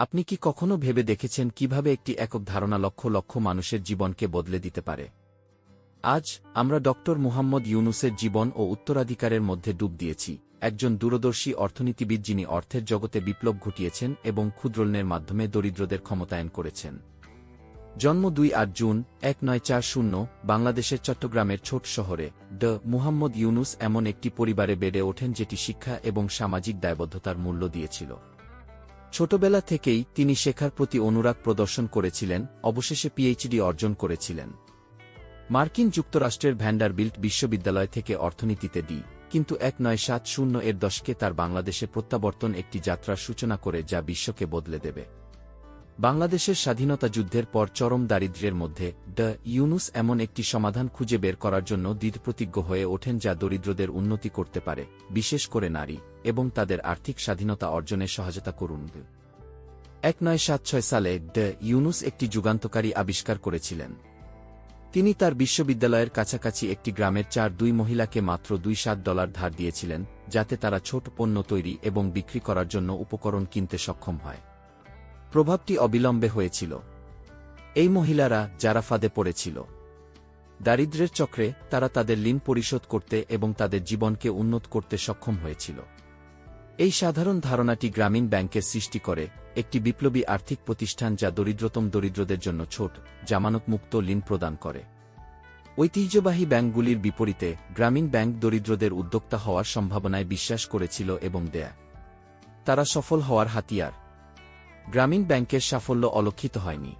আপনি কি কখনো ভেবে দেখেছেন কীভাবে একটি একক ধারণা লক্ষ লক্ষ মানুষের জীবনকে বদলে দিতে পারে? আজ, আমরা ডক্টর মুহাম্মদ ইউনুসের জীবন ও উত্তরাধিকারের মধ্যে ডুব দিয়েছি। একজন দূরদর্শী অর্থনীতিবিদ যিনি অর্থের জগতে বিপ্লব ঘটিয়েছেন এবং ক্ষুদ্রলনের মাধ্যমে দরিদ্রদের ক্ষমতায়ন করেছেন। জন্ম দুই আট জুন, এক নয় চার শূন্য, বাংলাদেশের চট্টগ্রামের ছোট শহরে, ড. মুহাম্মদ ইউনুস এমন একটি পরিবারে বেড়ে ওঠেন যেটি শিক্ষা এবং সামাজিক দায়বদ্ধতার মূল্য দিয়েছিল। ছোটবেলা থেকেই তিনি শেখার প্রতি অনুরাগ প্রদর্শন করেছিলেন, অবশেষে পিএইচডি অর্জন করেছিলেন। মার্কিন যুক্তরাষ্ট্রের ভ্যান্ডারবিল্ট বিশ্ববিদ্যালয় থেকে অর্থনীতিতে ডি, কিন্তু এক নয় সাত শূন্য এর দশকে তার বাংলাদেশে প্রত্যাবর্তন একটি যাত্রার সূচনা করে যা বিশ্বকে বদলে দেবে। বাংলাদেশের স্বাধীনতা যুদ্ধের পর চরম দারিদ্র্যের মধ্যে দ্য ইউনুস এমন একটি সমাধান খুঁজে বের করার জন্য দৃঢ়প্রতিজ্ঞ হয়ে ওঠেন যা দরিদ্রদের উন্নতি করতে পারে, বিশেষ করে নারী, এবং তাদের আর্থিক স্বাধীনতা অর্জনে সহায়তা করুন। এক নয় সাত ছয় সালে দ্য ইউনুস একটি যুগান্তকারী আবিষ্কার করেছিলেন। তিনি তার বিশ্ববিদ্যালয়ের কাছাকাছি একটি গ্রামের চার দুই মহিলাকে মাত্র দুই সাত ডলার ধার দিয়েছিলেন, যাতে তারা ছোট পণ্য তৈরি এবং বিক্রি করার জন্য উপকরণ কিনতে সক্ষম হয়। প্রভাবটি অবিলম্বে হয়েছিল। এই মহিলারা যারা ফাঁদে পড়েছিল। দারিদ্র্যের চক্রে তারা তাদের ঋণ পরিশোধ করতে এবং তাদের জীবনকে উন্নত করতে সক্ষম হয়েছিল। এই সাধারণ ধারণাটি গ্রামীণ ব্যাংকের সৃষ্টি করে একটি বিপ্লবী আর্থিক প্রতিষ্ঠান যা দরিদ্রতম দরিদ্রদের জন্য ছোট, জামানতমুক্ত ঋণ প্রদান করে। ঐতিহ্যবাহী ব্যাংকগুলির বিপরীতে গ্রামীণ ব্যাংক দরিদ্রদের উদ্যোক্তা হওয়ার সম্ভাবনায় বিশ্বাস করেছিল এবং দেয়া। তারা সফল হওয়ার হাতিয়ার। গ্রামীণ ব্যাংকের সাফল্য অলক্ষিত হয়নি।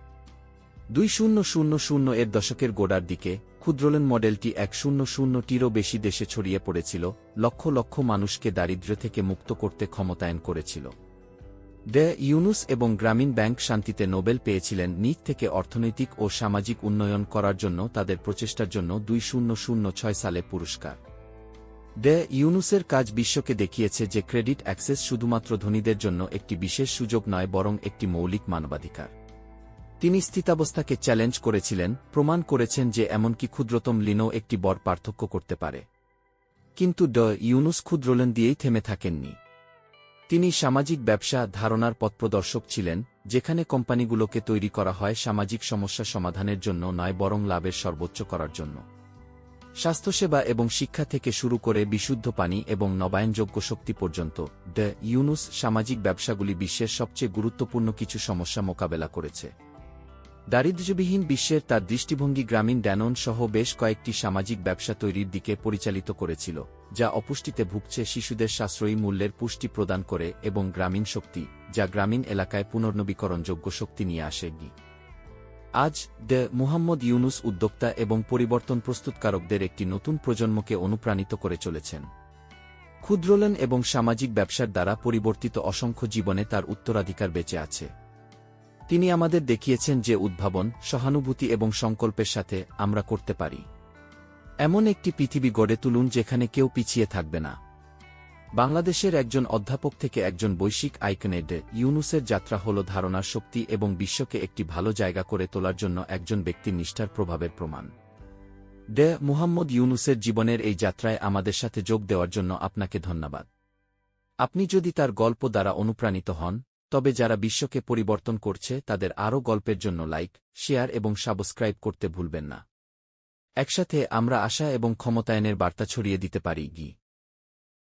দুই শূন্য শূন্য শূন্য এর দশকের গোড়ার দিকে ক্ষুদ্রলেন মডেলটি এক শূন্য শূন্যটিরও বেশি দেশে ছড়িয়ে পড়েছিল, লক্ষ লক্ষ মানুষকে দারিদ্র্য থেকে মুক্ত করতে ক্ষমতায়ন করেছিল। দ্য ইউনুস এবং গ্রামীণ ব্যাংক শান্তিতে নোবেল পেয়েছিলেন নিজ থেকে অর্থনৈতিক ও সামাজিক উন্নয়ন করার জন্য তাদের প্রচেষ্টার জন্য দুই শূন্য শূন্য ছয় সালে পুরস্কার। দ্য ইউনুসের কাজ বিশ্বকে দেখিয়েছে যে ক্রেডিট অ্যাক্সেস শুধুমাত্র ধনীদের জন্য একটি বিশেষ সুযোগ নয়, বরং একটি মৌলিক মানবাধিকার। তিনি স্থিতাবস্থাকে চ্যালেঞ্জ করেছিলেন, প্রমাণ করেছেন যে এমনকি ক্ষুদ্রতম লিনও একটি বড় পার্থক্য করতে পারে। কিন্তু ড ইউনুস ক্ষুদ্রলেন দিয়েই থেমে থাকেননি। তিনি সামাজিক ব্যবসা ধারণার পথপ্রদর্শক ছিলেন, যেখানে কোম্পানিগুলোকে তৈরি করা হয় সামাজিক সমস্যা সমাধানের জন্য নয়, বরং লাভের সর্বোচ্চ করার জন্য। স্বাস্থ্যসেবা এবং শিক্ষা থেকে শুরু করে বিশুদ্ধ পানি এবং নবায়নযোগ্য শক্তি পর্যন্ত, দ্য ইউনুস সামাজিক ব্যবসাগুলি বিশ্বের সবচেয়ে গুরুত্বপূর্ণ কিছু সমস্যা মোকাবেলা করেছে। দারিদ্র্যবিহীন বিশ্বের তার দৃষ্টিভঙ্গি গ্রামীণ ড্যানন সহ বেশ কয়েকটি সামাজিক ব্যবসা তৈরির দিকে পরিচালিত করেছিল, যা অপুষ্টিতে ভুগছে শিশুদের সাশ্রয়ী মূল্যের পুষ্টি প্রদান করে এবং গ্রামীণ শক্তি, যা গ্রামীণ এলাকায় পুনর্নবীকরণযোগ্য শক্তি নিয়ে আসে। গি আজ, দ্য মুহাম্মদ ইউনুস উদ্যোক্তা এবং পরিবর্তন প্রস্তুতকারকদের একটি নতুন প্রজন্মকে অনুপ্রাণিত করে চলেছেন। ক্ষুদ্রলেন এবং সামাজিক ব্যবসার দ্বারা পরিবর্তিত অসংখ্য জীবনে তার উত্তরাধিকার বেঁচে আছে। তিনি আমাদের দেখিয়েছেন যে উদ্ভাবন, সহানুভূতি এবং সংকল্পের সাথে আমরা করতে পারি। এমন একটি পৃথিবী গড়ে তুলুন যেখানে কেউ পিছিয়ে থাকবে না। বাংলাদেশের একজন অধ্যাপক থেকে একজন বৈশ্বিক আইকনেডে ইউনুসের যাত্রা হল ধারণার শক্তি এবং বিশ্বকে একটি ভালো জায়গা করে তোলার জন্য একজন ব্যক্তির নিষ্ঠার প্রভাবের প্রমাণ। ডে মুহাম্মদ ইউনুসের জীবনের এই যাত্রায় আমাদের সাথে যোগ দেওয়ার জন্য আপনাকে ধন্যবাদ। আপনি যদি তার গল্প দ্বারা অনুপ্রাণিত হন, তবে যারা বিশ্বকে পরিবর্তন করছে, তাদের আরও গল্পের জন্য লাইক, শেয়ার এবং সাবস্ক্রাইব করতে ভুলবেন না। একসাথে আমরা আশা এবং ক্ষমতায়নের বার্তা ছড়িয়ে দিতে পারি, গি।